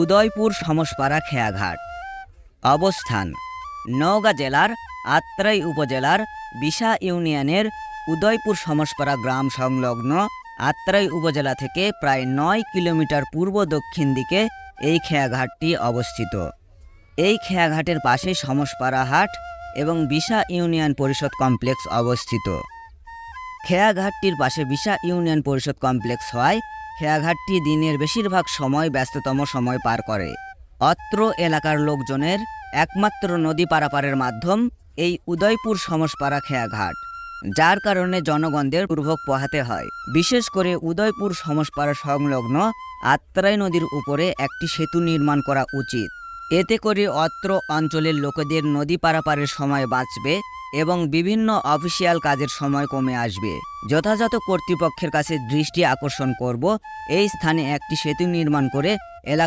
উদয়পুর সমসপাড়া খেয়াঘাট। অবস্থান, নওগাঁ জেলার আত্রাই উপজেলার বিশা ইউনিয়নের উদয়পুর সমসপাড়া গ্রাম সংলগ্ন আত্রাই উপজেলা থেকে প্রায় নয় কিলোমিটার পূর্ব দক্ষিণ দিকে এই খেয়াঘাটটি অবস্থিত। এই খেয়াঘাটের পাশে সমসপাড়া হাট এবং বিশা ইউনিয়ন পরিষদ কমপ্লেক্স অবস্থিত। খেয়াঘাটটির পাশে বিশা ইউনিয়ন পরিষদ কমপ্লেক্স হওয়ায় খেয়াঘাটটি দিনের বেশিরভাগ সময় ব্যস্ততম সময় পার করে। অত্র এলাকার লোকজনের একমাত্র নদী পারাপারের মাধ্যম এই উদয়পুর সমসপাড়া খেয়াঘাট, যার কারণে জনগণদের দুর্ভোগ পোহাতে হয়। বিশেষ করে উদয়পুর সমসপাড়া সংলগ্ন আত্রাই নদীর উপরে একটি সেতু নির্মাণ করা উচিত। এতে করে অত্র অঞ্চলের লোকেদের নদী পারাপারের সময় বাঁচবে এবং বিভিন্ন অফিসিয়াল কাজের সময় কমে আসবে। যথাযথ কর্তৃপক্ষের কাছে দৃষ্টি আকর্ষণ করব। এই স্থানে একটি সেতু নির্মাণ করে এলাকা